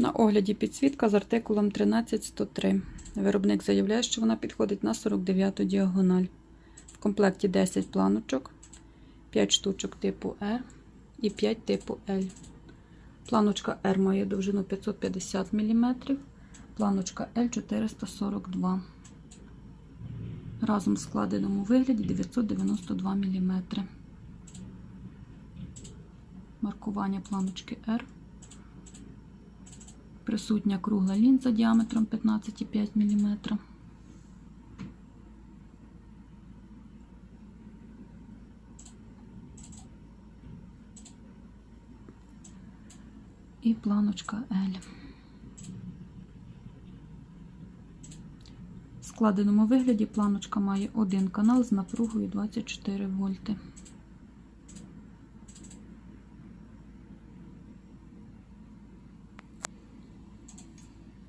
На огляді підсвітка з артикулом 13103. Виробник заявляє, що вона підходить на 49 діагональ. В комплекті 10 планочок, 5 штучок типу R і 5 типу L. Планочка R має довжину 550 мм, планочка L 442 Разом в складеному вигляді 992 мм. Маркування планочки R. Присутня кругла лінза діаметром 15,5 мм. І планочка L. В складеному вигляді планочка має один канал з напругою 24 вольти.